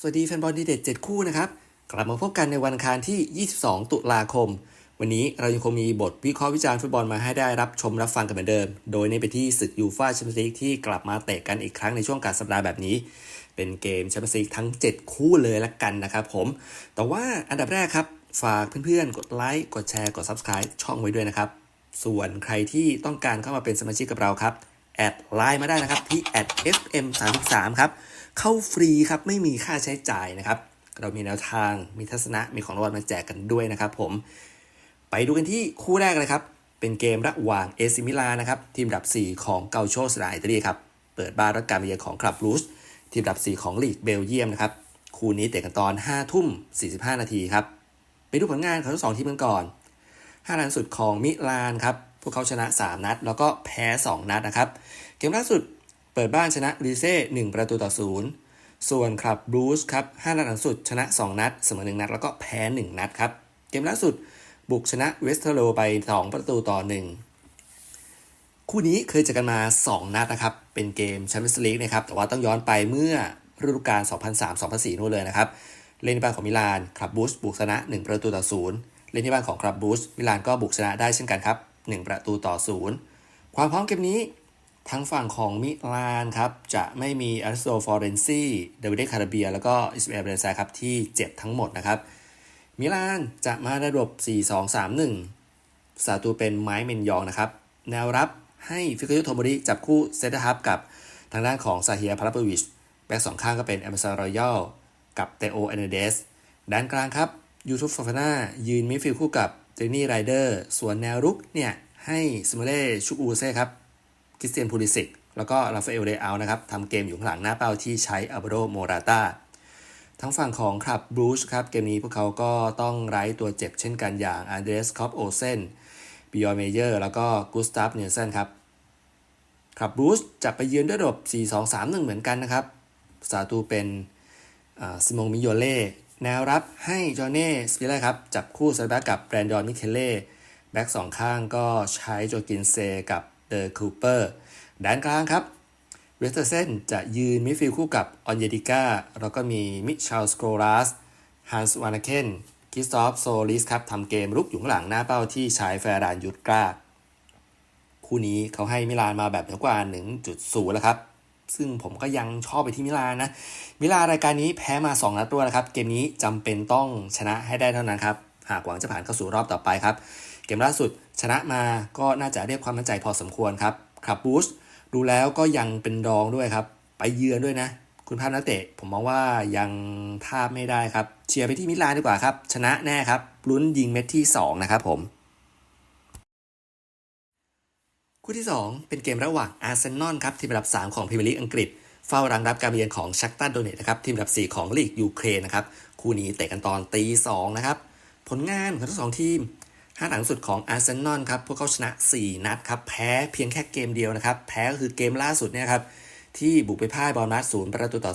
สวัสดีแฟนบอลดีเด็ด7คู่นะครับ กลับมาพบกันในวันอังคารที่ 22 ตุลาคม วันนี้เรายังคงมีบทวิเคราะห์วิจารณ์ฟุตบอลมาให้ได้รับชมรับฟังกันเหมือนเดิม โดยในไปที่ศึกยูฟ่าแชมเปี้ยนส์ลีกที่กลับมาเตะกันอีกครั้งในช่วงกลารสัปดาห์แบบนี้ เป็นเกมแชมเปี้ยนส์ลีกทั้ง 7 คู่เลยละกันนะครับผม แต่ว่าอันดับแรกครับ ฝากเพื่อนๆ กดไลค์กดแชร์กด Subscribe ช่องไว้ด้วยนะครับส่วนใครที่ต้องการเข้ามาเป็นสมาชิกกับเราครับแอดไลน์มาได้นะครับที่แอด @fm33 ครับ เข้าฟรีครับไม่มีค่าใช้จ่ายนะครับ เรามีแนวทางมีทัศนะมีของรางวัลมาแจกกันด้วยนะครับ ผม ไปดูกันที่คู่แรกเลยครับ เป็นเกมระหว่างเอซิมิลานะครับทีมอันดับ 4 ของเกาโชสลาอิตาลีครับเปิดบ้านรับการมาเยือนของคลับรูชทีมอันดับ 4 ของลีกเบลเยียมนะครับคู่นี้เตะกันตอน5ทุ่ม 45 นาทีครับไปดูผลงานของทั้งสองทีมกันก่อน5นัดสุดของมิลานครับ พวกเขาชนะ 3 นัด แล้วก็แพ้ 2 นัดนะครับ เกมล่าสุด เปิดบ้านชนะรีเซ่ 1 ประตูต่อ 0 ส่วนคลับบรูซครับ 5 นัดหลังสุดชนะ 2 นัด เสมอ 1 นัด แล้วก็แพ้ 1 นัดครับ เกมล่าสุดบุกชนะเวสเทอร์โลไป 2 ประตูต่อ 1 คู่นี้เคยเจอกันมา 2 นัดนะครับ เป็นเกมแชมเปี้ยนส์ลีกนะครับ แต่ว่าต้องย้อนไปเมื่อฤดูกาล 2003-2004 นู่นเลยนะครับ เล่นในบ้านของมิลานคลับบูสบุกชนะ 1 ประตูต่อ 0 เล่นที่บ้านของคลับบูสมิลานก็บุกชนะได้เช่นกันครับ 1 ประตูต่อ 0 ความพร้อมเกมนี้ ทางฝั่งของมิลานครับจะไม่มีอาริสโตฟอเรนซีเดวิดคาราเบีย แล้วก็อิสเอลเบรนซาครับที่เจ็บทั้งหมดนะครับ มิลานจะมาระบบ 4-2-3-1สาตูเป็นไม้เมนยองนะครับ แนวรับให้ฟิกายุโทโมริจับคู่เซตอร์ฮับกับทางด้านของซาเฮียพาราปวิชแบ็กสองข้างก็เป็นแอมซารอยัลกับเตโอเอเนเดสด้านกลางครับยูทูบฟาฟาน่ายืนมิดฟิลด์คู่กับเจนี่ไรเดอร์ส่วนแนวรุกเนี่ยให้สมเล่ชุกอูเซ่ครับ คริสเตียนพูลิสิกแล้วก็ราฟาเอลเดอัลนะครับทำเกมอยู่ข้างหลังหน้าเป้าที่ใช้อัลเบโรโมราตาทั้งฝั่งของคลับบรูชครับเกมนี้พวกเขาก็ต้องไร้ตัวเจ็บเช่นกันอย่างอันเดรสคอปโอเซนบิยอเมเยอร์แล้วก็กูสตาฟเนยลเซนครับคลับบรูชจะไปเยือนด้วยระบบ 4-2-3-1 เหมือนกันนะครับสาตูเป็นซิมงมิโยเล่แนวรับให้จอเน่สปิเลครับ จับคู่ไซแบ็กกับแบรนดอนมิเคเล่ แบ็กสองข้างก็ใช้โจกินเซกับ เดอร์คูเปอร์ด้านกลางครับเวสเตอร์เซนจะยืนมิดฟิลด์คู่กับออนเยดิก้าแล้วก็มีมิชาลสโครัสฮันส์วานาเคนคิสตอฟโซลิสครับทำเกมรุกอยู่ข้างหลังหน้าเป้าที่ใช้แฟรานยุตกราคู่นี้เขาให้มิลานมาแบบเหนือกว่า 1.0 แล้วครับ ซึ่งผมก็ยังชอบไปที่มิลานนะ มิลานรายการนี้แพ้มา 2 นัดรวดนะครับ เกมนี้จำเป็นต้องชนะให้ได้เท่านั้นครับ หากหวังจะผ่านเข้าสู่รอบต่อไปครับ เกมล่าสุดชนะมาก็น่าจะเรียกความมั่นใจพอสมควรครับครับบูสดูแล้วก็ยังเป็นรองด้วยครับ ไปเยือนด้วยนะ คุณภาพนักเตะผมมองว่ายังท่าไม่ได้ครับ เชียร์ไปที่มิลานดีกว่าครับ ชนะแน่ครับลุ้นยิงเม็ดที่ 2 นะครับผม คู่ที่ 2 เป็นเกมระหว่างอาร์เซนอลครับ ทีมอันดับ 3 ของพรีเมียร์ลีกอังกฤษ เฝ้ารังรับการเยือนของชักตันโดเนตนะครับ ทีมอันดับ 4 ของลีกยูเครนนะครับ คู่นี้เตะกันตอนตี2นะครับ ผลงานของทั้งสองทีม ห้าหลังสุดของอาร์เซนอลครับ พวกเขาชนะ 4 นัดครับ แพ้เพียงแค่เกมเดียวนะครับ แพ้ก็คือเกมล่าสุดเนี่ยครับ ที่บุกไปพ่ายบอลนัดศูนย์ประตูต่อ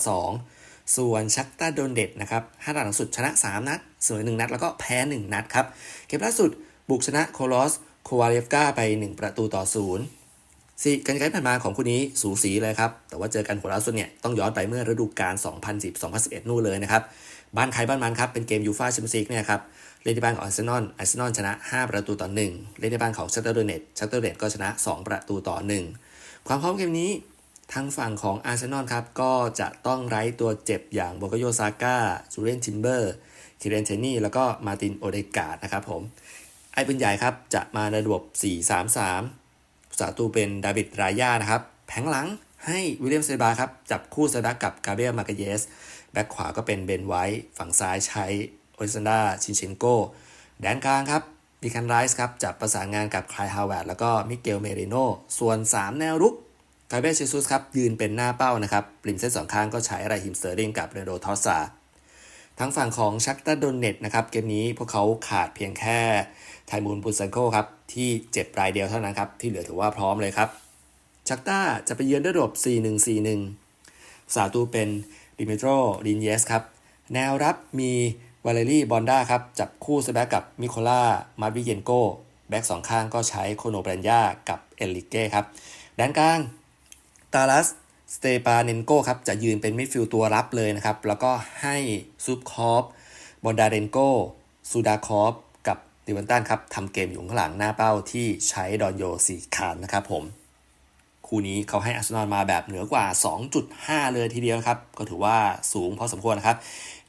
2 ส่วนชักตาโดนเด็ดนะครับห้าหลังสุดชนะ 3 นัดเสมอ1นัด แล้วก็แพ้ 1 นัดครับ เกมล่าสุดบุกชนะโคลอสโควาเลฟกาไป 1 ประตูต่อ 0สี่การแข่งผ่านมาของคู่นี้สูสีเลยครับ แต่ว่าเจอกันหัวล่าสุดเนี่ยต้องย้อนไปเมื่อฤดูกาล 2010-2011 นู่นเลยนะครับ บ้านใครบ้านมันครับ เป็นเกมยูฟ่าแชมเปี้ยนส์ลีกเนี่ยครับ เล่นที่บ้านของอาร์เซนอลอาร์เซนอลชนะ 5 ประตูต่อ 1 เล่นในบ้านของชัตเตอร์โดเนตชัตเตอร์โดเนตก็ชนะ 2 ประตูต่อ 1 ความพร้อมเกมนี้ทางฝั่งของอาร์เซนอลครับก็จะต้องไร้ตัวเจ็บอย่างโบกโยซาก้าจูเลียนทิมเบอร์คิเรนเทนี่แล้วก็มาตินโอเดกาดนะครับผมไอ้ปืนใหญ่ครับจะมาในระบบ 4-3-3สาตูเป็นดาวิดรายานะครับแผงหลังให้วิลเลียมเซบาครับจับคู่เซบากับกาเบรียลมาเกเยส แบ็คขวาก็เป็นเบนไวท์ฝั่งซ้ายใช้ โอลิซันดาชินเชนโกแดนกลางครับดิคันไรส์ครับจับประสานงานกับคลายฮาวเวิร์ดแล้วก็มิเกลเมริโนส่วน 3 แนวรุกกาเบเชซุสครับยืนเป็นหน้าเป้านะครับริมเส้นสองข้างก็ใช้ไรฮิมสเตอร์ลิงกับเรโดทอสซาทั้งฝั่งของชักตาโดนเน็ตนะครับเกมนี้พวกเขาขาดเพียงแค่ไทมูลปุซันโกครับที่เจ็บรายเดียวเท่านั้นครับที่เหลือถือว่าพร้อมเลยครับชักต้าจะไปเยือนด้วยระบบ 4-1-4-1 สาตูเป็นดิมิโตรดินเยสครับแนวรับมี วาเลรี่บอนด้าครับจับคู่สแบ็กกับมิโคล่ามาร์วิเยนโกแบ็กสองข้างก็ใช้โคโนแบรนยากับเอลิเก้ครับด้านกลางตาลัสสเตปาเนนโกครับจะยืนเป็นมิดฟิลด์ตัวรับเลยนะครับ แล้วก็ให้ซูปคอฟบอนดาเรนโกซูดาคอฟกับดิวันตันครับทำเกมอยู่ข้างหลังหน้าเป้าที่ใช้ดอนโยสีคานนะครับผม คู่นี้เขาให้อาร์เซนอลมาแบบเหนือกว่า 2.5 เลยทีเดียวครับ ก็ถือว่าสูงพอสมควรนะครับ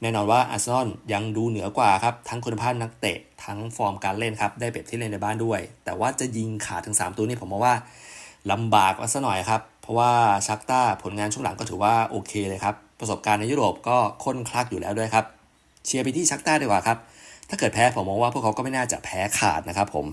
แน่นอนว่าอาร์เซนอลยังดูเหนือกว่าครับ ทั้งคุณภาพนักเตะ ทั้งฟอร์มการเล่นครับ ได้เปรียบที่เล่นในบ้านด้วย แต่ว่าจะยิงขาดถึง 3 ตัวนี่ผมมองว่าลำบากมาซะหน่อยครับ เพราะว่าชักต้าผลงานช่วงหลังก็ถือว่าโอเคเลยครับ ประสบการณ์ในยุโรปก็ค้นคลักอยู่แล้วด้วยครับ เชียร์ไปที่ชักต้าดีกว่าครับ ถ้าเกิดแพ้ผมมองว่าพวกเขาก็ไม่น่าจะแพ้ขาดนะครับผม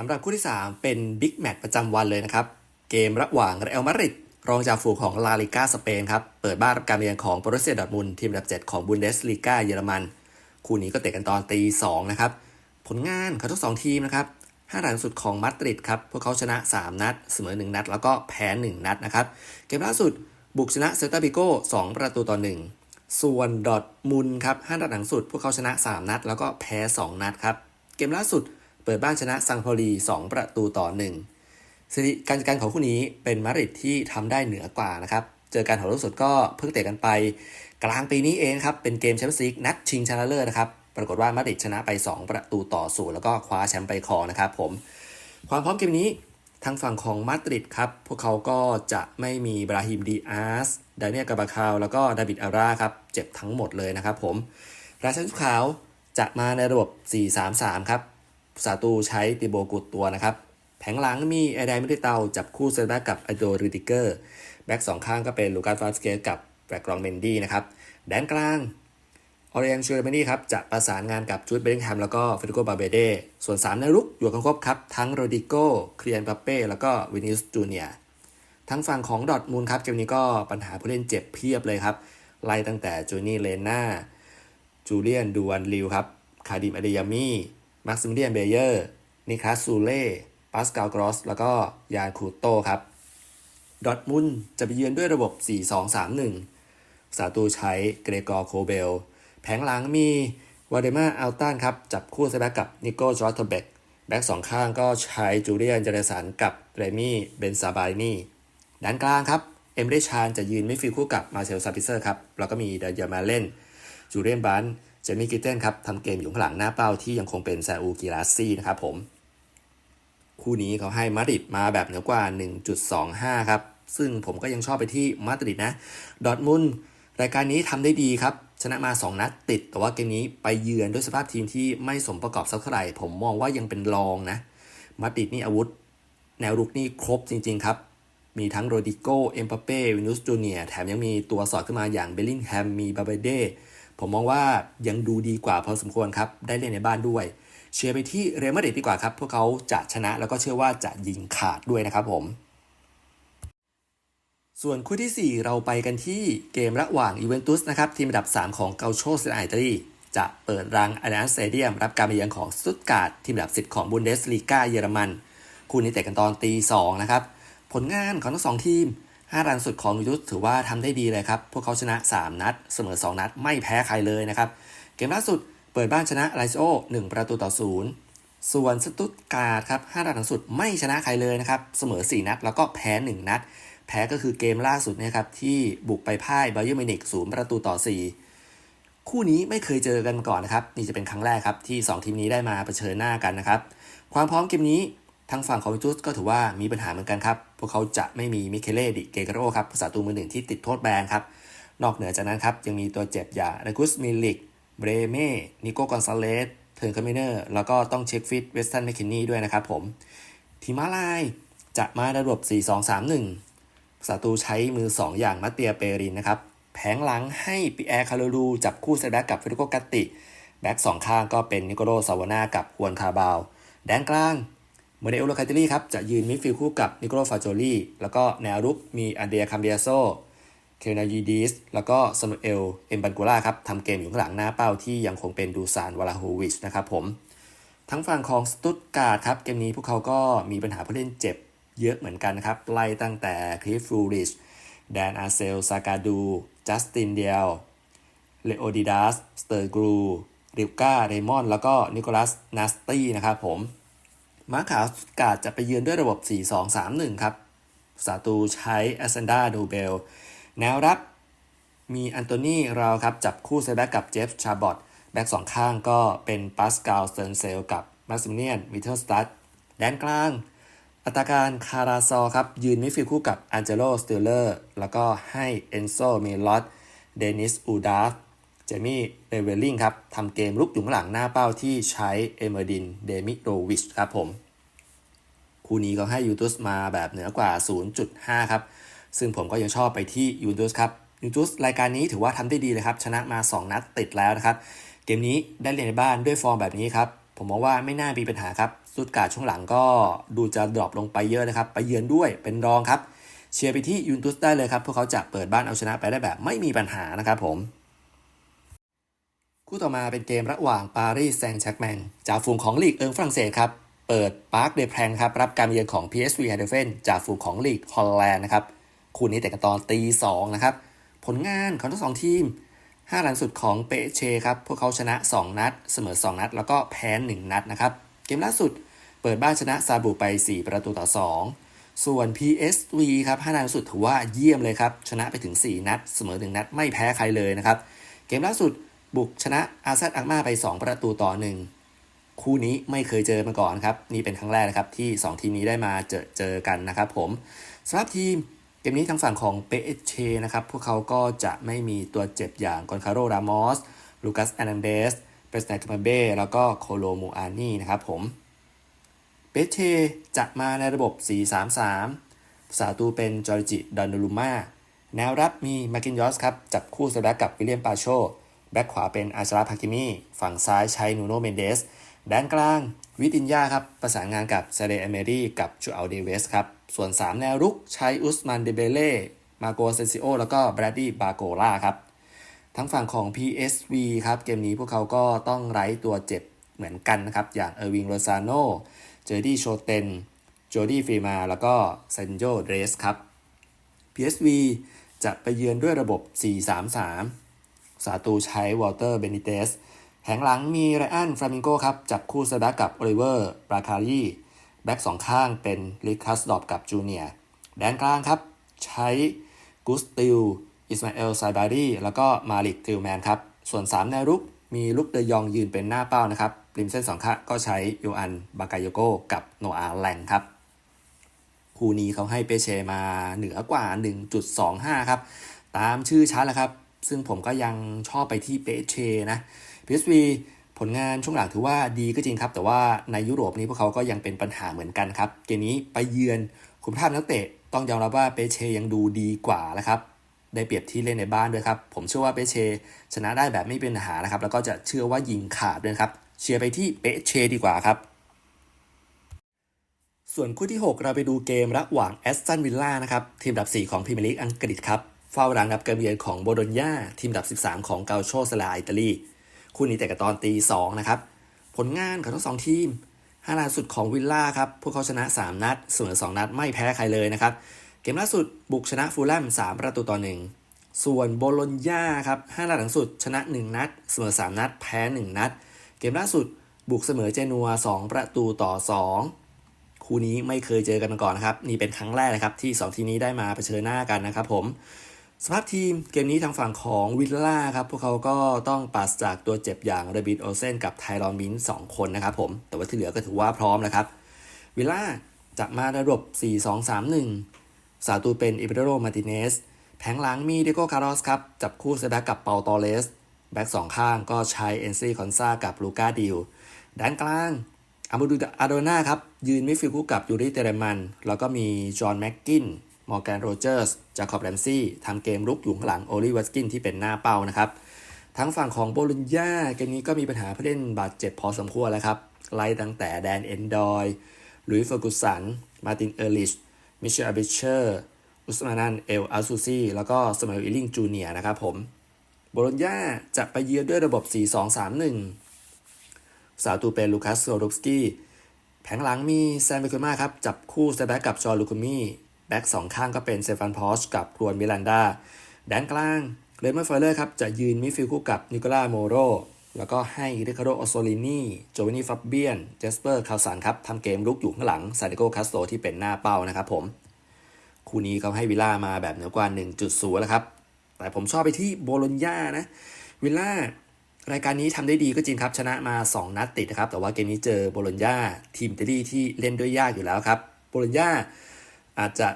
สำหรับคู่ที่ 3 เป็นบิ๊กแมตช์ประจำวันเลยนะครับ เกมระหว่างเรอัลมาดริดรองจ่าฝูงของลาลิก้าสเปนครับ เปิดบ้านรับการเยือนของโปรตุเกสดอร์ทมุนทีมอันดับ 7 ของบุนเดสลีกาเยอรมัน คู่นี้ก็เตะกันตอนตี2นะครับ ผลงานของทั้งสองทีมนะครับ5หลังสุดของมาดริดครับพวกเขาชนะ 3 นัด เสมอ 1 นัด แล้วก็แพ้ 1 นัดนะครับ เกมล่าสุดบุกชนะเซลตาบิโก้2ประตูต่อ 1 ส่วนดอทมุนครับ5นัดหลังสุด พวกเขาชนะ 3 นัด แล้วก็แพ้ 2 นัดครับเกมล่าสุด เปิดบ้านชนะซังพอลี 2 ประตูต่อ1สถิติการจัดการของคู่นี้เป็นมาริดที่ทำได้เหนือกว่านะครับ เจอการถ่ายทอดสดก็เพิ่งเตะกันไป กลางปีนี้เองครับ เป็นเกมแชมเปี้ยนส์ลีกนัดชิงชนะเลิศนะครับ ปรากฏว่ามาริดชนะไป 2 ประตูต่อศูนย์แล้วก็คว้าแชมป์ไปครองนะครับผม ความพร้อมเกมนี้ทางฝั่งของมาดริดครับ พวกเขาก็จะไม่มีบราฮิมดีอาร์สดาเนียลกาบาคาว แล้วก็ดาวิดอาราครับ เจ็บทั้งหมดเลยนะครับผม ราชันชุดขาวจะมาในระบบ 4-3-3 ครับ สาตูใช้ติโบกุดตัวนะครับ แผงหลังมีไอไดมิเตาจับคู่เซนแบ็กกับไอโดริดิเกอร์ แบ็กสองข้างก็เป็นลูกัสฟาสเกสกับแบล็กรองเมนดี้นะครับ แดนกลางออเรียนชูเรเมนี่ครับจะประสานงานกับจูดเบลลิงแฮมแล้วก็เฟรโกบาเบเดส่วน 3 ในรุกอยู่กันครบครับ ทั้งโรดิโกเคลียนปาเป้ แล้วก็วินิสจูเนียทั้งฝั่งของดอทมูลครับเกมนี้ก็ปัญหาผู้เล่นเจ็บเพียบเลยครับ ไล่ตั้งแต่จูนี่เลน่าจูเลียนดูอันลิวครับ คาดิมอเดยามี่ มาร์ซิมิเลียนเบเยอร์นิคลาสซูเล่ปาสกาลกรอส แล้วก็ยานคูโตครับดอทมุนจะไปเยือนด้วยระบบ 4-2-3-1 สาตูใช้เกรกอร์โคเบล แผงหลังมีวาเดมาอัลตันครับ จับคู่เซแบ็กกับนิโก้จอร์ตเบกแบ็กสองข้างก็ใช้จูเลียนเจเรสันกับเรมี่เบนซาบายนี่ด้านกลางครับ เอ็มเรชานจะยืนไม่ฟิลคู่กับมาเชลซาปิเซอร์ครับ แล้วก็มีเดยามาเล่นจูเลียนบัน จมี่กิเทนครับทำเกมอยู่ข้างหลังหน้าเป้าที่ยังคงเป็นซาอูกิราซี่นะครับผม คู่นี้เขาให้มาดริดมาแบบเหนือกว่า 1.25 ครับ ซึ่งผมก็ยังชอบไปที่มาดริดนะ ดอร์ทมุนรายการนี้ทำได้ดีครับ ชนะมา 2 นัดติด แต่ว่าเกมนี้ไปเยือนด้วยสภาพทีมที่ไม่สมประกอบสักเท่าไหร่ ผมมองว่ายังเป็นรองนะ มาดริดนี่อาวุธ แนวรุกนี่ครบจริง ๆ ครับมีทั้งโรดิโกเอ็มปาเป้วินุสจูเนียแถมยังมีตัวสอดขึ้นมาอย่างเบลลิงแฮม มีบาเบเด ผมมองว่ายังดูดีกว่าพอสมควรครับ ได้เล่นในบ้านด้วย เชียร์ไปที่เรอัลมาดริดดีกว่าครับ พวกเขาจะชนะแล้วก็เชื่อว่าจะยิงขาดด้วยนะครับผม ส่วนคู่ที่ 4 เราไปกันที่เกมระหว่างยูเวนตุสนะครับทีมอันดับ 3 ของเกาโชเซนไอตาลีจะเปิดรังอาร์นสเตเดียม รับการมาเยือนของสตุตการ์ดทีมอันดับ 10 ของบุนเดสลีกาเยอรมัน คู่นี้เตะกันตอนตี2นะครับ ผลงานของทั้งสองทีม 5รันสุดของยูเวนตุสถือว่าทำได้ดีเลยครับ พวกเขาชนะ 3 นัด เสมอ 2 นัด ไม่แพ้ใครเลยนะครับ เกมล่าสุดเปิดบ้านชนะไลโอ1ประตูต่อ 0 ส่วนสตุตการ์ดครับ5นัดหลังสุดไม่ชนะใครเลยนะครับ เสมอ 4 นัด แล้วก็แพ้ 1 นัด แพ้ก็คือเกมล่าสุดนะครับที่บุกไปพ่ายบาเยอร์มินิก0ประตูต่อ 4 คู่นี้ไม่เคยเจอกันมาก่อนนะครับนี่จะเป็นครั้งแรกครับที่ 2 ทีมนี้ได้มาเผชิญหน้ากันนะครับความพร้อมเกมนี้ ทางฝั่งของวิจุสก็ถือว่ามีปัญหาเหมือนกันครับ พวกเขาจะไม่มีมิเคเล่ดิเกเกโรครับภาษาตูมือหนึ่งที่ติดโทษแบนครับ นอกเหนือจากนั้นครับ ยังมีตัวเจ็บอย่างรากุสมิลิก เบรเม่ นิโก้กอนซาเลส เทิร์นคาเมเนอร์ แล้วก็ต้องเช็คฟิตเวสตันแมคคินนี่ด้วยนะครับผม ทีมาลายจะมาในระบบ 4-2-3-1สาตูใช้มือ 2 อย่างมัตเตียเปรินนะครับ แผงหลังให้ปิแอร์คารูรูจับคู่เซแบ็กกับเฟรโกกัตติ แบ็กสองข้างก็เป็นนิโคโลซาวานากับฮวนคาบาว แดนกลาง เมเดโอโลคาเตลี่ครับจะยืนมิดฟิลด์คู่กับนิโคลฟาโจลี่แล้วก็แนวรุกมีอันเดียคัมเบียโซเคนายีดิสแล้วก็ซามูเอลเอ็มบันกูล่าครับทำเกมอยู่ข้างหลังหน้าเป้าที่ยังคงเป็นดูซานวาลาโฮวิชนะครับผม ทั้งฝั่งของสตุตการ์ดครับเกมนี้พวกเขาก็มีปัญหาผู้เล่นเจ็บเยอะเหมือนกันนะครับ ไล่ตั้งแต่คริฟฟูริชแดนอาเซลซากาดูจัสตินเดียลเลโอดิดัสสเตอร์กรูริวกาเรมอน แล้วก็นิโคลัสนัสตี้นะครับผม ม้าขาวสตุตการ์ดจะไปเยือนด้วยระบบ 4-2-3-1 ครับสาตูใช้แอสเซนดาดูเบล แนวรับมีอันโตนีเราครับ จับคู่เซแบ็กกับเจฟชาบอตแบ็กสองข้างก็เป็นปาสกาลเซนเซลกับมาซิมเนียนมิเทลสตัดแดนกลาง อัตราการคาราซอครับ ยืนมิฟิลคู่กับอันเจโลสติลเลอร์ แล้วก็ให้เอนโซเมลอตเดนิสอูดาฟ เจมี่เรเวลลิงครับทำเกมลุกอยู่ข้างหลังหน้าเป้าที่ใช้เอเมอร์ดินเดมิโรวิชครับผม คู่นี้ก็ให้ยูทูสมาแบบเหนือกว่า 0.5 ครับ ซึ่งผมก็ยังชอบไปที่ยูทูสครับยูทูสรายการนี้ถือว่าทำได้ดีเลยครับ ชนะมา 2 นัดติดแล้วนะครับ เกมนี้ได้เล่นในบ้านด้วยฟอร์มแบบนี้ครับ ผมมองว่าไม่น่ามีปัญหาครับสุดการดช่วงหลังก็ดูจะดรอปลงไปเยอะนะครับ ไปเยือนด้วยเป็นรองครับเชียร์ไปที่ยูทูสได้เลยครับ พวกเขาจะเปิดบ้านเอาชนะไปได้แบบไม่มีปัญหานะครับผม คู่ต่อมาเป็นเกมระหว่างปารีสแซงต์แชร์กแมงจากฝูงของลีกเอิงฝรั่งเศสครับ เปิดปาร์คเดแพรงครับ รับการเยือนของ PSV e i d h o v e n จากฝูงของลีกฮอลแลนด์นะครับ คู่นี้แต่กันตอนตีสองนะครับ ผลงานของทั้งสองทีม5หลังสุดของเปเชครับ พวกเขาชนะ 2 นัด เสมอ 2 นัด แล้วก็แพ้ 1 นัดนะครับ เกมล่าสุดเปิดบ้านชนะซาบุไป 4 ประตูต่อ 2 ส่วน PSV ครับ5นัดล่าสุดถือว่าเยี่ยมเลยครับ ชนะไปถึง 4 นัด เสมอ 1 นัด ไม่แพ้ใครเลยนะครับ เกมล่าสุด บุกชนะอาซาดอักมาไป 2 ประตูต่อ1คู่นี้ไม่เคยเจอมาก่อนครับ นี่เป็นครั้งแรกนะครับที่ 2 ทีมนี้ได้มาเจอเจอกันนะครับผมสำหรับทีมเกมนี้ทางฝั่งของเปเชนะครับ พวกเขาก็จะไม่มีตัวเจ็บอย่างกอนคาโรรามอสลูคัสแอนันเดสเปสเนตมาเบ้แล้วก็โคโลมูอานี่นะครับผมเปเชจะมาในระบบ 4-3-3สาตูเป็นจอร์จิดอนนูลูมาแนวรับมีมากินยอสครับจับคู่สลับกับวิลเลียมปาโช แบ็คขวาเป็นอาชราพากิมีฝั่งซ้ายใช้นูโนเมนเดสแดนกลางวิตินยาครับ ประสานงานกับซาเดอเมรีกับจูอัลเดเวสครับ ส่วน 3 แนวรุกใช้อุสมันเดเบเล่มาโกเซซิโอแล้วก็แบรดดี้บาโกล่าครับ ทั้งฝั่งของ PSV ครับ เกมนี้พวกเขาก็ต้องไร้ตัวเจ็บเหมือนกันนะครับ อย่างเออร์วิงโรซาโนเจอร์ดี้โชเตนโจดี้ฟรีมาแล้วก็เซนโจเดรสครับ PSV จะไปเยือนด้วยระบบ 4-3-3 สาตูใช้วอลเตอร์เบนิเตสแผงหลังมีไรอันฟลามิงโกครับ จับคู่สดักกับโอลิเวอร์บราคารีแบ็กสองข้างเป็นลิคัสดอบกับจูเนียแดนกลางครับ ใช้กุสติลอิสมาเอลไซบารีแล้วก็มาลิกติลแมนครับ ส่วน 3 แนวรุกมีลุกเดยองยืนเป็นหน้าเป้านะครับริมเส้นสองข้างก็ใช้ยูอันบากายโกกับโนอาแลงครับคู่นี้เขาให้เปเชมาเหนือกว่า 1.25 ครับ ตามชื่อชั้นแหละครับ ซึ่งผมก็ยังชอบไปที่เปเชนะ PSV ผลงานช่วงหลังถือว่าดีก็จริงครับ แต่ว่าในยุโรปนี้พวกเขาก็ยังเป็นปัญหาเหมือนกันครับ เกมนี้ไปเยือนคุณภาพนักเตะต้องยอมรับว่าเปเชยังดูดีกว่านะครับได้เปรียบที่เล่นในบ้านด้วยครับ ผมเชื่อว่าเปเชชนะได้แบบไม่เป็นปัญหานะครับ แล้วก็จะเชื่อว่ายิงขาดด้วยครับ เชียร์ไปที่เปเชดีกว่าครับ ส่วนคู่ที่ 6 เราไปดูเกมระหว่างแอสตันวิลล่านะครับทีมดับ 4 ของพรีเมียร์ลีกอังกฤษครับ เฝ้ารังรับการเยือนของโบโดญญาทีมดับ 13 ของเกาโชสลาอิตาลีคู่นี้แต่กับตอนตี2นะครับ ผลงานของทั้งสองทีม5ล่าสุดของวิลล่าครับ พวกเขาชนะ 3 นัดเสมอ2 นัดไม่แพ้ใครเลยนะครับ เกมล่าสุดบุกชนะฟูลแลม3 ประตูต่อ 1 ส่วนโบโลญญาครับ5นัดหลังสุดชนะ 1 นัด เสมอ 3 นัด แพ้ 1 นัด เกมล่าสุดบุกเสมอเจนัว 2 ประตูต่อ 2 คู่นี้ไม่เคยเจอกันมาก่อนนะครับ นี่เป็นครั้งแรกนะครับที่ 2 ทีมนี้ได้มาเผชิญหน้ากันนะครับผม สภาพทีมเกมนี้ทางฝั่งของวิลล่าครับ พวกเขาก็ต้องปราศจากตัวเจ็บอย่างเรบิทโอเซนกับไทรอนมินสองคนนะครับผม แต่ว่าที่เหลือก็ถือว่าพร้อมแล้วครับ วิลล่าจะมาระบบ 4-2-3-1 สาตูเป็นอิเบโรมาติเนสแผงหลังมีเดโกคาร์ลอสครับ จับคู่เซดักกับเปาตอเลส แบ็กสองข้างก็ใช้เอนซี่คอนซากับลูก้าดิลด้านกลางอามูดูอาโดนาครับ ยืนมิดฟิลด์คู่กับยูริเตเรมัน แล้วก็มีจอห์นแม็กกิน มอร์แกนโรเจอร์สจาคอบแรมซี่ทำเกมรุกอยู่ข้างหลังโอลิวัสกินที่เป็นหน้าเป้านะครับทั้งฝั่งของโบลุญญาเกมนี้ก็มีปัญหาผู้เล่นบาดเจ็บพอสมควรแล้วครับ ไล่ตั้งแต่แดนเอนดอยลุยส์เฟอร์กุสัน มาตินเออร์ลิช มิเชลอาบิเชอร์ อุสมานัน เอลอาซูซีแล้วก็สมัยอิลลิงจูเนียนะครับผม โบโลญญาจะไปเยือนด้วยระบบ 4-2-3-1 สาวตูเป็นลูคัสโซรุฟสกี้ แผงหลังมีแซมเบคุมาครับ จับคู่สแบ็กกับจอร์ลูคุมี่ แบ็กสองข้างก็เป็นเซฟานพอชกับครวนมิลันดาแดนกลางเลเมอร์เฟอร์เลอร์ครับจะยืนมิดฟิลด์คู่กับนิโคล่าโมโรแล้วก็ให้ริคาโดออโซลินีโจวานี่ฟับเบียน เจสเปอร์คาวสันครับทำเกมลุกอยู่ข้างหลังซาดิโกคาสโตที่เป็นหน้าเป้านะครับผม คู่นี้เขาให้วิลล่ามาแบบเหนือกว่า 1.0 แล้วครับ แต่ผมชอบไปที่โบโลญญานะ วิลล่ารายการนี้ทำได้ดีก็จริงครับ ชนะมา 2 นัดติดนะครับ แต่ว่าเกมนี้เจอโบโลญญาทีมอิตาลีที่เล่นด้วยยากอยู่แล้วครับ โบโลญญา อาจจะ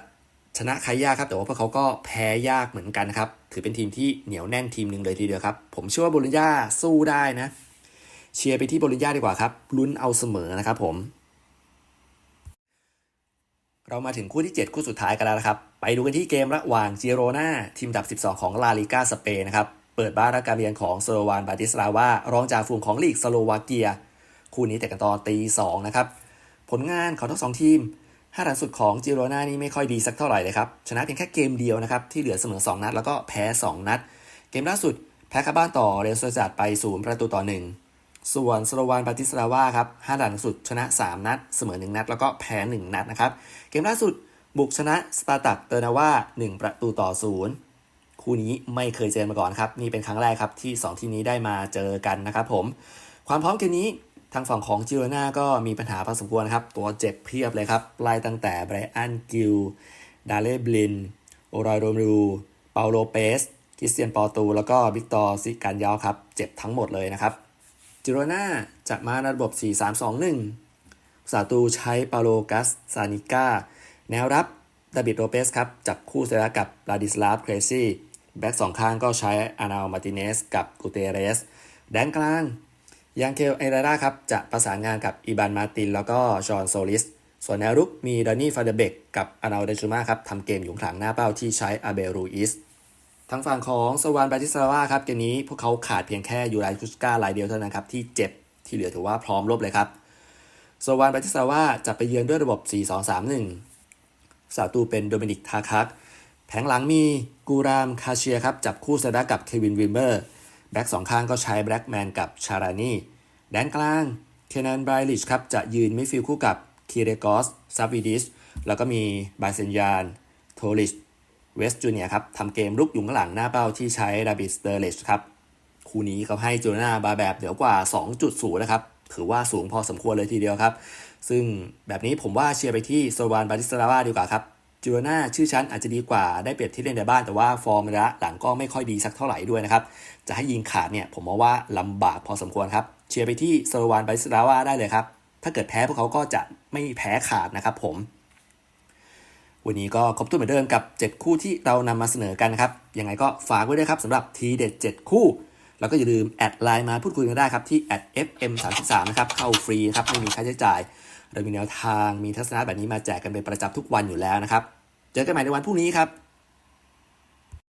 ชนะใครยากครับ แต่ว่าพวกเขาก็แพ้ยากเหมือนกันนะครับ ถือเป็นทีมที่เหนียวแน่นทีมหนึ่งเลยทีเดียวครับ ผมเชื่อว่าโบโลญญาสู้ได้นะ เชียร์ไปที่โบโลญญาดีกว่าครับ ลุ้นเอาเสมอนะครับผม เรามาถึงคู่ที่ 7 คู่สุดท้ายกันแล้วนะครับ ไปดูกันที่เกมระหว่างเจโรนาทีมอันดับ 12 ของลาลิกาสเปนนะครับ เปิดบ้านรับการเรียนของโซโลวานบาติสลาวารองจากฝูงของลีกสโลวาเกีย คู่นี้แต่กันตอนตี2นะครับ ผลงานของทั้งสองทีม 5นัดสุดของจิโรนานี่ไม่ค่อยดีสักเท่าไหร่เลยครับ ชนะเพียงแค่เกมเดียวนะครับ ที่เหลือเสมอ 2 นัด แล้วก็แพ้ 2 นัด เกมล่าสุดแพ้คาบ้านต่อเรอัลโซจัดไปศูนย์ประตูต่อ 1 ส่วนสโลวานบาติสลาวาครับ5นัดสุดชนะ 3 นัด เสมอ 1 นัด แล้วก็แพ้ 1 นัดนะครับ เกมล่าสุดบุกชนะสตาร์ตักเตอร์นาว่า1 ประตูต่อศูนย์คู่นี้ไม่เคยเจอมาก่อนครับนี่เป็นครั้งแรกครับที่ 2 ทีมนี้ได้มาเจอกันนะครับผมความพร้อมเกมนี้ ทางฝั่งของจิโรนาก็มีปัญหาพอสมควรครับ ตัวเจ็บเพียบเลยครับไล่ตั้งแต่ไบรอันกิล ดาเล่บลิน โอรอยโรมรู เปาโลเปสคริสเตียนปอตู แล้วก็วิกตอร์ซิการยาวครับ เจ็บทั้งหมดเลยนะครับ จิโรนาจะมาในระบบ 4-3-2-1สาตูใช้เปาโลกัสซานิก้า แนวรับดาบิดโรเปสครับ จับคู่เซรากับลาดิสลาฟเครซี่แบ็กสองข้างก็ใช้อานาลมาติเนสกับกูเตเรส แดนกลาง ยังเคลเอรราครับจะประสานงานกับอีบานมาติน แล้วก็ชอนโซลิส ส่วนแนวรุกมีดอนนี่ฟาเดเบกกับอานาลเดจูมาครับทำเกมอยู่ข้างหลังหน้าเป้าที่ใช้อาเบรูอิสทางฝั่งของสวานบาติสลาวาครับเกมนี้พวกเขาขาดเพียงแค่ยูไรคุสการายเดียวเท่านั้นครับที่เจ็บที่เหลือถือว่าพร้อมรบเลยครับสวานบาติสลาวาจะไปเยือนด้วยระบบ 4-2-3-1 สาตูเป็นโดมินิกทาคักแผงหลังมีกูรามคาเชียครับจับคู่เซดากับเควินวิมเบอร์ แบ็กสองข้างก็ใช้แบล็กแมนกับชารานีแดนกลางเคนนันไบรลิชครับจะยืนมิดฟิลด์คู่กับคีเรกอสซาวิดิสแล้วก็มีบาเซนยานโทลิชเวสจูเนียครับทำเกมลุกอยู่ข้างหลังหน้าเป้าที่ใช้ดาบิสเตอร์เลชครับคู่นี้เขาให้จูน่าบาแบบเหนือกว่า 2.0 นะครับ ถือว่าสูงพอสมควรเลยทีเดียวครับ ซึ่งแบบนี้ผมว่าเชียร์ไปที่โซวานบาติสลาวาดีกว่าครับ จูโรนาชื่อชั้นอาจจะดีกว่าได้เปรียบที่เล่นในบ้าน แต่ว่าฟอร์มระหลังก็ไม่ค่อยดีสักเท่าไหร่ด้วยนะครับ จะให้ยิงขาดเนี่ยผมมองว่าลำบากพอสมควรครับ เชียร์ไปที่โซวานไบสลาวาได้เลยครับ ถ้าเกิดแพ้พวกเขาก็จะไม่แพ้ขาดนะครับผม วันนี้ก็ครบถ้วนเหมือนเดิมกับ 7 คู่ที่เรานำมาเสนอกันนะครับ ยังไงก็ฝากไว้ด้วยครับสำหรับทีเด็ด 7 คู่ แล้วก็อย่าลืมแอดไลน์มาพูดคุยกันได้ครับที่ @fm33 นะครับเข้าฟรีนะครับไม่มีค่าใช้จ่าย เรามีแนวทางมีทัศนะแบบนี้มาแจกกันเป็นประจำทุกวันอยู่แล้วนะครับ เจอกันใหม่ในวันพรุ่งนี้ครับ